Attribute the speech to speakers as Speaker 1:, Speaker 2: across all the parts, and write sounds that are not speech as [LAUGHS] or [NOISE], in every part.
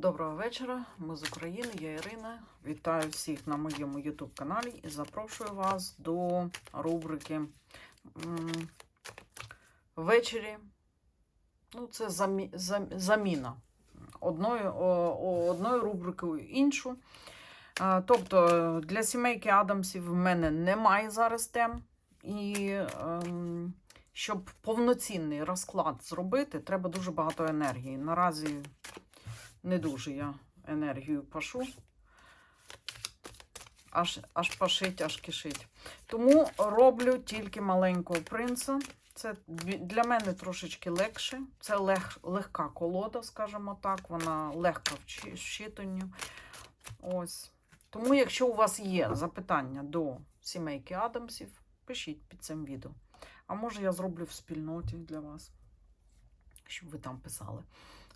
Speaker 1: Доброго вечора, ми з України, я Ірина. Вітаю всіх на моєму YouTube каналі і запрошую вас до рубрики Ввечері. Ну, це замі, заміна одної, одної рубрики в іншу. Тобто для сімейки Адамсів в мене немає зараз тем. І ем, щоб повноцінний розклад зробити, треба дуже багато енергії. Наразі не дуже я енергію пашу. Аж, аж пашить, аж кишить. Тому роблю тільки маленького принца. Це для мене трошечки легше. Це лег, легка колода, скажімо так. Вона легка в щитанню. Тому, якщо у вас є запитання до сімейки Адамсів, пишіть під цим відео. А може я зроблю в спільноті для вас, щоб ви там писали.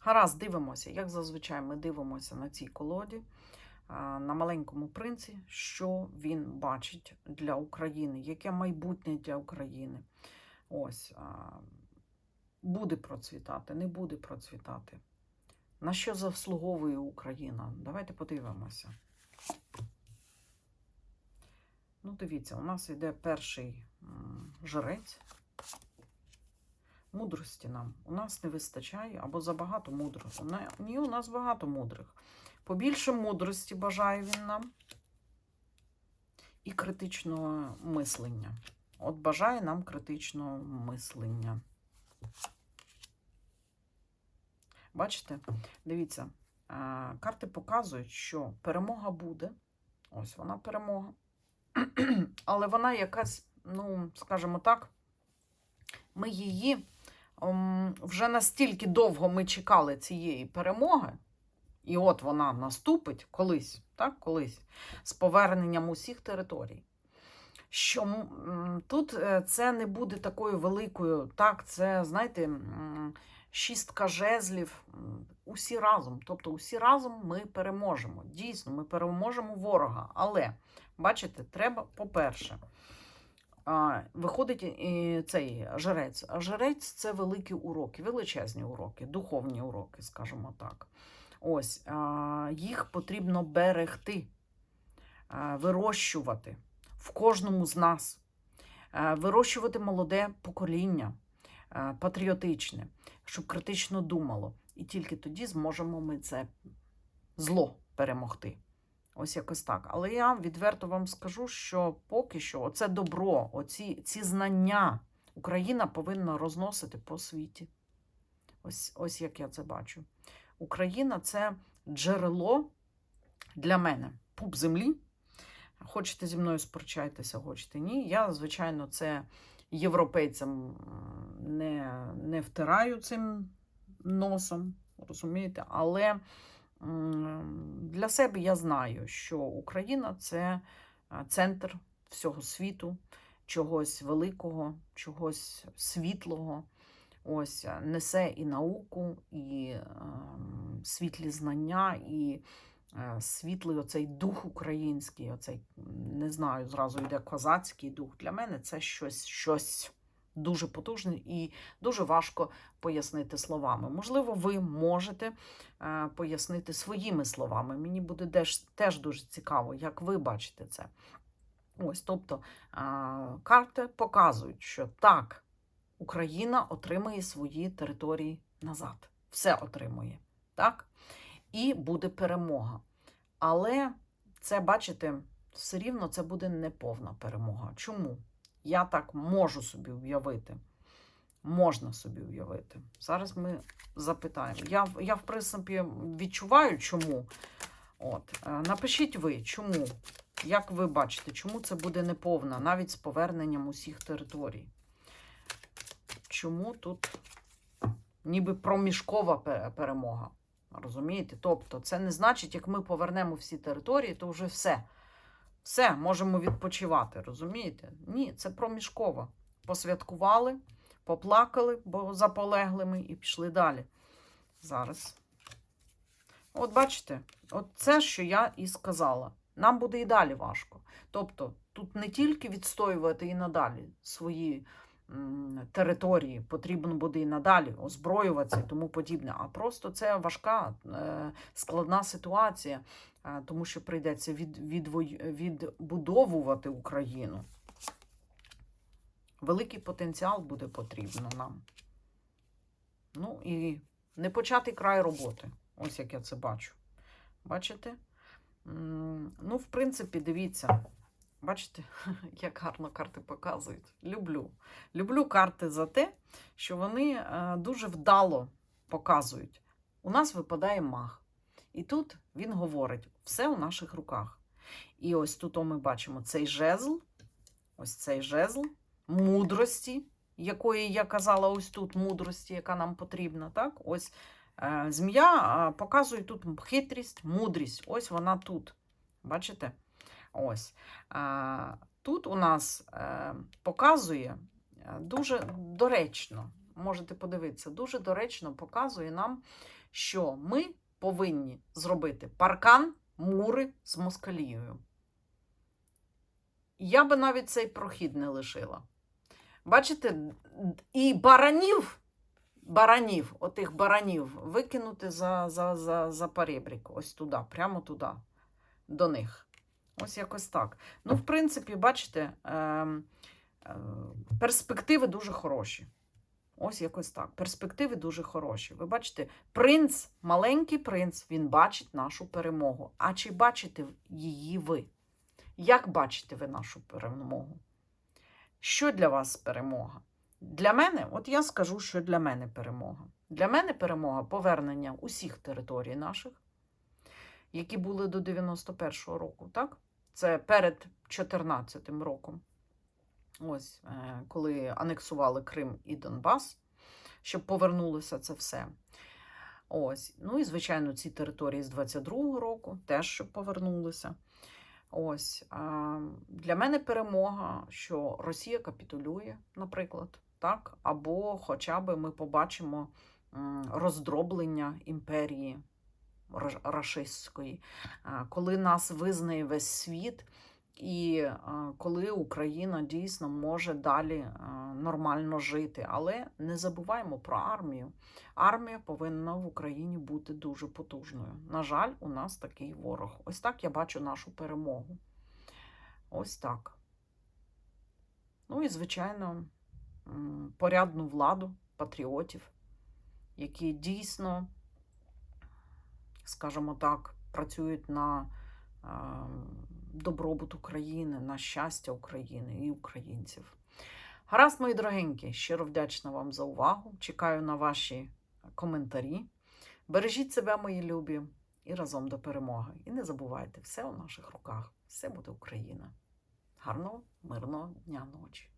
Speaker 1: Гаразд, дивимося. Як зазвичай ми дивимося на цій колоді, на маленькому принці, що він бачить для України, яке майбутнє для України. Ось буде процвітати, не буде процвітати. На що заслуговує Україна? Давайте подивимося. Ну, дивіться, у нас йде перший жрець. Мудрості нам у нас не вистачає або забагато мудрих. Ні, у нас багато мудрих. Побільше мудрості бажає він нам і критичного мислення. От бажає нам критичного мислення. Бачите? Дивіться, карти показують, що перемога буде. Ось вона перемога. [CLEARS THROAT] Але вона якась, ну, скажімо так, ми її ем, вже настільки довго ми чекали цієї перемоги, і от вона наступить колись, так, колись, з поверненням усіх територій. Що тут е, це не буде такою великою, так, це, знаєте, шістка жезлів, усі разом. Тобто, усі разом ми переможемо. Дійсно, ми переможемо ворога. Але, бачите, треба, по-перше, виходить і цей жрець. Жрець це великі уроки, величезні уроки, духовні уроки, скажімо так. Ось їх потрібно берегти, вирощувати в кожному з нас, вирощувати молоде покоління, патріотичне, щоб критично думало. І тільки тоді зможемо ми це зло перемогти. Ось якось так. Але я відверто вам скажу, що поки що оце добро, оці ці знання Україна повинна розносити по світі. Ось, ось як я це бачу. Україна це джерело для мене, пуп землі. Хочете зі мною сперечайтеся, хочете ні. Я, звичайно, це європейцям не, не втираю цим носом, розумієте? Але для себе я знаю, що Україна це центр всього світу, чогось великого, чогось світлого. Ось несе і науку, і ем, світлі знання, і е, світлий оцей дух український, оцей, не знаю, зразу йде козацький дух. Для мене це щось, щось дуже потужне і дуже важко пояснити словами. Можливо, ви можете е, пояснити своїми словами. Мені буде теж дуже цікаво, як ви бачите це. Ось, тобто е, карти показують, що так, Україна отримає свої території назад. Все отримує, так? І буде перемога. Але це, бачите, все рівно це буде неповна перемога. Чому? Я так можу собі уявити. Можна собі уявити. Зараз ми запитаємо. Я, я в принципі, відчуваю, чому. От. е, Напишіть ви, чому. Як ви бачите, чому це буде неповна, навіть з поверненням усіх територій? Чому тут ніби проміжкова перемога? Розумієте? Тобто, це не значить, як ми повернемо всі території, то вже все. Все, можемо відпочивати, розумієте? Ні, це проміжково. Посвяткували, поплакали, бо за і пішли далі. Зараз. От бачите, от це, що я і сказала. Нам буде і далі важко. Тобто, тут не тільки відстоювати і надалі свої території, потрібно буде і надалі озброюватися і тому подібне. А просто це важка, е, складна ситуація, е, тому що прийдеться від, відвой, відбудовувати Україну. Великий потенціал буде потрібно нам. Ну і не початий край роботи. Ось як я це бачу. Бачите? Ну, в принципі, дивіться. Бачите, [LAUGHS] як гарно карти показують. Люблю. Люблю карти за те, що вони е, дуже вдало показують. У нас випадає маг. І тут він говорить: все у наших руках. І ось тут ми бачимо цей жезл, ось цей жезл мудрості, якої я казала, ось тут мудрості, яка нам потрібна. Так? Ось е, змія показує тут хитрість, мудрість. Ось вона тут. Бачите? Ось. Тут у нас е, показує е, дуже доречно, можете подивитися, дуже доречно показує нам, що ми повинні зробити паркан, мури з москалією. Я би навіть цей прохід не лишила. Бачите, і баранів, баранів, отих баранів викинути за, за, за, за перебрік, ось туди, прямо туди, до них. Ось якось так. Ну, в принципі, бачите, е, е, перспективи дуже хороші. Ось якось так. Перспективи дуже хороші. Ви бачите, принц, маленький принц, він бачить нашу перемогу. А чи бачите її ви? Як бачите ви нашу перемогу? Що для вас перемога? Для мене, от я скажу, що для мене перемога. Для мене перемога повернення усіх територій наших, які були до 91-го року, так? Це перед 14 роком. Ось, е, коли анексували Крим і Донбас, щоб повернулося це все. Ось. Ну і, звичайно, ці території з 22-го року теж щоб повернулися. Ось для мене перемога, що Росія капітулює, наприклад, так, або хоча б ми побачимо роздроблення імперії рашистської, коли нас визнає весь світ, і коли Україна дійсно може далі нормально жити. Але не забуваємо про армію. Армія повинна в Україні бути дуже потужною. На жаль, у нас такий ворог. Ось так я бачу нашу перемогу. Ось так. Ну і, звичайно, порядну владу патріотів, які дійсно, скажімо так, працюють на е, добробут України, на щастя України і українців. Гаразд, мої дорогенькі, щиро вдячна вам за увагу. Чекаю на ваші коментарі. Бережіть себе, мої любі, і разом до перемоги. І не забувайте, все у наших руках, все буде Україна. Гарного, мирного дня ночі.